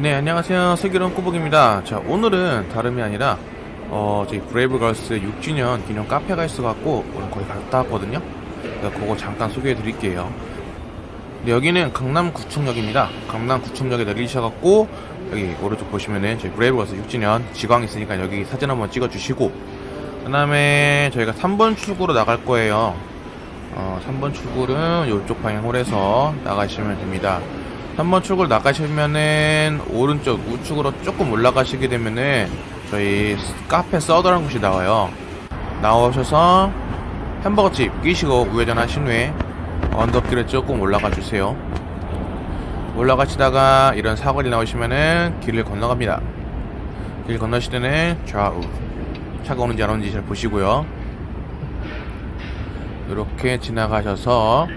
네, 안녕하세요. 슬기로운 꾸북입니다. 자, 오늘은 다름이 아니라, 어, 저희 브레이브걸스 6주년 기념 카페가 있어갖고, 오늘 거기 갔다 왔거든요. 그래서 그거 잠깐 소개해 드릴게요. 네, 여기는 강남구청역입니다. 강남구청역에 내리셔갖고, 여기 오른쪽 보시면은 저희 브레이브걸스 6주년 지광 있으니까 여기 사진 한번 찍어주시고, 그 다음에 저희가 3번 출구로 나갈 거예요. 어, 3번 출구는 이쪽 방향으로 해서 나가시면 됩니다. 3번 출구를 나가시면은 오른쪽 우측으로 조금 올라가시게 되면은 저희 카페 서더라는 곳이 나와요. 나오셔서 햄버거집 끼시고 우회전 하신 후에 언덕길에 조금 올라가 주세요. 올라가시다가 이런 사거리 나오시면은 길을 건너갑니다. 길 건너실 때는 좌우 차가 오는지 안 오는지 잘 보시고요. 이렇게 지나가셔서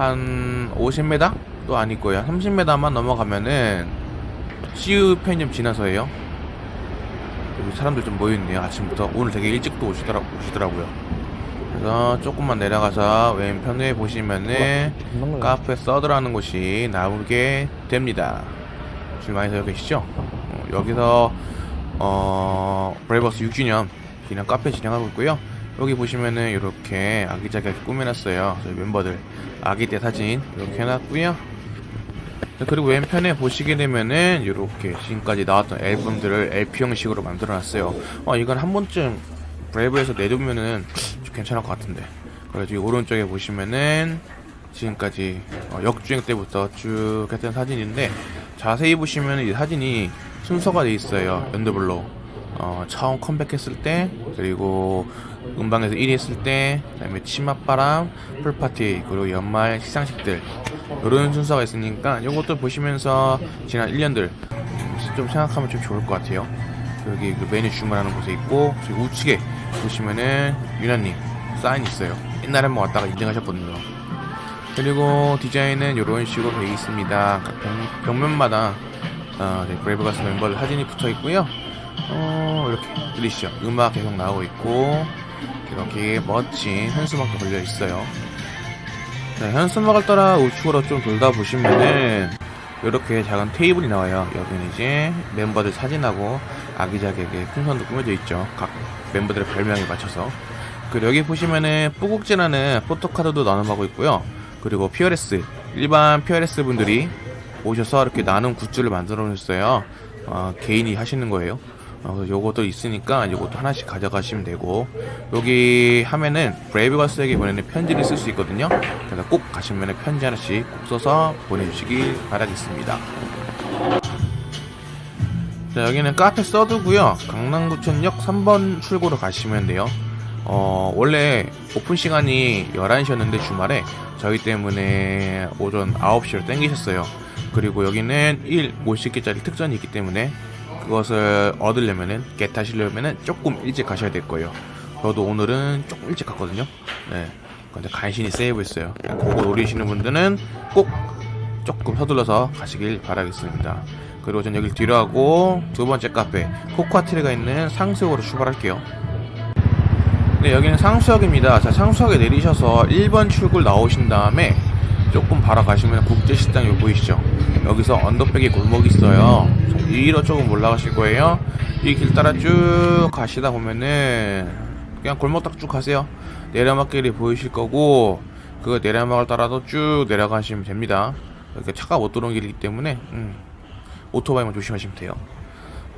한 50m? 또 아닐 거예요. 30m만 넘어가면은 CU 편의점 지나서예요. 여기 사람들 좀 모여있네요. 아침부터. 오늘 되게 일찍 또 오시더라, 오시더라고요. 그래서 조금만 내려가서 왼편에 보시면은 카페 서드라는 곳이 나오게 됩니다. 줄 많이 서 계시죠? 어, 여기서 어 브레이버스 6주년 기념 카페 진행하고 있고요. 여기 보시면은 이렇게 아기자기하게 꾸며놨어요. 저희 멤버들 아기 때 사진 이렇게 해놨고요. 네, 그리고 왼편에 보시게 되면은 이렇게 지금까지 나왔던 앨범들을 LP 형식으로 만들어놨어요. 어 이건 한 번쯤 브레이브에서 내두면은 좀 괜찮을 것 같은데. 그래서 이 오른쪽에 보시면은 지금까지 어, 역주행 때부터 쭉 했던 사진인데 자세히 보시면 이 사진이 순서가 돼 있어요. 연도별로. 어, 처음 컴백했을 때 그리고 음방에서 1위 했을 때 그다음에 치맛바람 풀파티 그리고 연말 시상식들 이런 순서가 있으니까 이것도 보시면서 지난 1년들 좀 생각하면 좀 좋을 것 같아요. 여기 그 메뉴 주문하는 곳에 있고 저기 우측에 보시면은 유나님 사인 있어요. 옛날에 한번 왔다가 인증하셨거든요. 그리고 디자인은 이런 식으로 되어 있습니다. 각 벽, 벽면마다 어, 네, 브레이브가스 멤버들 사진이 붙어 있고요 어, 이렇게 들리시죠? 음악 계속 나오고 있고 이렇게 멋진 현수막도 걸려 있어요. 네, 현수막을 따라 우측으로 좀 돌다 보시면은 이렇게 작은 테이블이 나와요. 여기는 이제 멤버들 사진하고 아기자기하게 풍선도 꾸며져 있죠. 각 멤버들의 별명에 맞춰서. 그리고 여기 보시면은 뿌국지라는 포토카드도 나눔하고 있고요. 그리고 피어레스 일반 피어레스 분들이 오셔서 이렇게 나눔 굿즈를 만들어 놓으셨어요. 어, 개인이 하시는 거예요. 어, 요것도 있으니까 요것도 하나씩 가져가시면 되고 여기 하면은 브레이브걸스에게 보내는 편지를 쓸 수 있거든요. 그래서 꼭 가시면은 편지 하나씩 꼭 써서 보내주시길 바라겠습니다. 자 여기는 카페 써두고요. 강남구청역 3번 출구로 가시면 돼요. 어 원래 오픈 시간이 11시였는데 주말에 저희 때문에 오전 9시로 땡기셨어요. 그리고 여기는 1 50개짜리 특전이 있기 때문에 그것을 얻으려면은 겟 하시려면은 조금 일찍 가셔야 될 거예요. 저도 오늘은 조금 일찍 갔거든요. 네. 근데 간신히 세이브했어요. 그거 노리시는 분들은 꼭 조금 서둘러서 가시길 바라겠습니다. 그리고 전 여기를 뒤로 하고 두 번째 카페 코코아트리가 있는 상수역으로 출발할게요. 네, 여기는 상수역입니다. 자, 상수역에 내리셔서 1번 출구를 나오신 다음에 조금 바로 가시면 국제식당 여기 보이시죠? 여기서 언덕배기 골목이 있어요. 자, 위로 조금 올라가실 거예요. 이 길 따라 쭉 가시다 보면은 그냥 골목 딱 쭉 가세요. 내려막길이 보이실 거고 그 내려막을 따라서 쭉 내려가시면 됩니다. 이렇게 차가 못 들어오는 길이기 때문에 음, 오토바이만 조심하시면 돼요.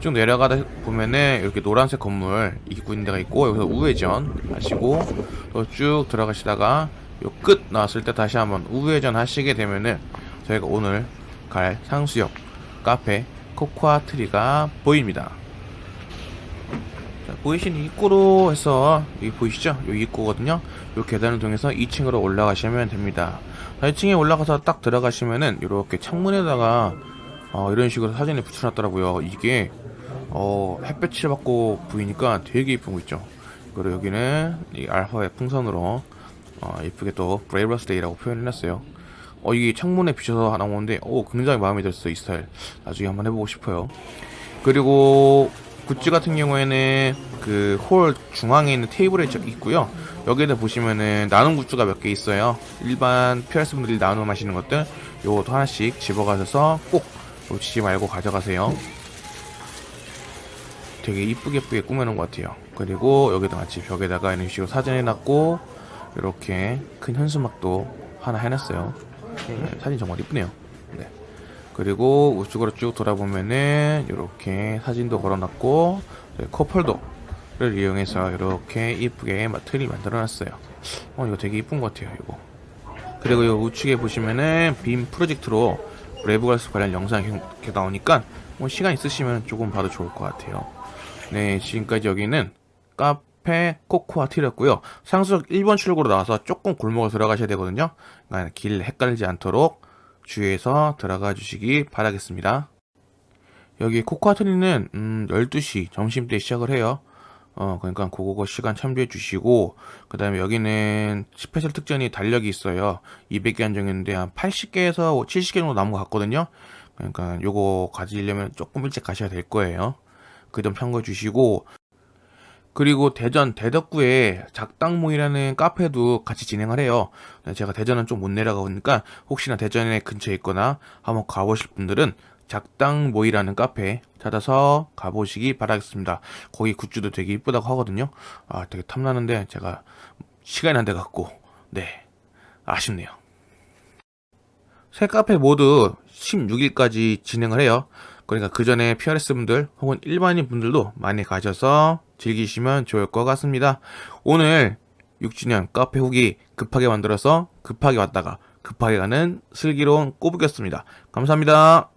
쭉 내려가다 보면은 이렇게 노란색 건물 입구 있는 데가 있고 여기서 우회전 하시고 또 쭉 들어가시다가 요 끝 나왔을 때 다시 한번 우회전 하시게 되면은 저희가 오늘 갈 상수역 카페 코코아 트리가 보입니다. 자, 보이시는 입구로 해서 여기 보이시죠? 여기 입구거든요. 요 계단을 통해서 2층으로 올라가시면 됩니다. 2층에 올라가서 딱 들어가시면은 이렇게 창문에다가 어, 이런 식으로 사진을 붙여놨더라고요. 이게 어, 햇볕을 받고 보이니까 되게 이쁜 거 있죠. 그리고 여기는 이 알파의 풍선으로 어, 이쁘게 또 브레이브러스 데이라고 표현해놨어요. 어, 이게 창문에 비춰서 나오는데 오 굉장히 마음에 들었어 이 스타일. 나중에 한번 해보고 싶어요. 그리고 굿즈 같은 경우에는 그 홀 중앙에 있는 테이블에 적 있고요. 여기에도 보시면은 나눔 굿즈가 몇 개 있어요. 일반 피어스 분들이 나눔 하시는 것들 요것도 하나씩 집어가셔서 꼭 놓치지 말고 가져가세요. 되게 이쁘게 예쁘게 꾸며놓은 것 같아요. 그리고 여기다 같이 벽에다가 이런 식으로 사진 해놨고 이렇게 큰 현수막도 하나 해놨어요. 네, 사진 정말 이쁘네요. 네. 그리고 우측으로 쭉 돌아보면은 이렇게 사진도 걸어놨고 컵홀더를 이용해서 이렇게 이쁘게 막 틀이 만들어놨어요. 어 이거 되게 이쁜 것 같아요. 이거. 그리고 이 우측에 보시면은 빔 프로젝트로 레브걸스 관련 영상이 이렇게 나오니까 뭐 시간 있으시면 조금 봐도 좋을 것 같아요. 네, 지금까지 여기는 카 페 코코아 티였고요. 상수역 1번 출구로 나와서 조금 골목을 들어가셔야 되거든요. 그러니까 길 헷갈리지 않도록 주의해서 들어가 주시기 바라겠습니다. 여기 코코아 트리는 음, 12시 점심 때 시작을 해요. 어, 그러니까 그거 시간 참조해 주시고 그 다음에 여기는 스페셜 특전이 달력이 있어요. 200개 한정했는데 한 80개에서 70개 정도 남은 것 같거든요. 그러니까 요거 가지려면 조금 일찍 가셔야 될 거예요. 그 점 참고해 주시고 그리고 대전 대덕구에 작당모이라는 카페도 같이 진행을 해요. 제가 대전은 좀 못 내려가보니까 혹시나 대전에 근처에 있거나 한번 가보실 분들은 작당모이라는 카페 찾아서 가보시기 바라겠습니다. 거기 굿즈도 되게 이쁘다고 하거든요. 아, 되게 탐나는데 제가 시간이 안 돼갖고 네 아쉽네요. 새 카페 모두 16일까지 진행을 해요. 그러니까 그 전에 PRS 분들 혹은 일반인 분들도 많이 가셔서 즐기시면 좋을 것 같습니다. 오늘 6주년 카페 후기 급하게 만들어서 급하게 왔다가 급하게 가는 슬기로운 꼬부기였습니다. 감사합니다.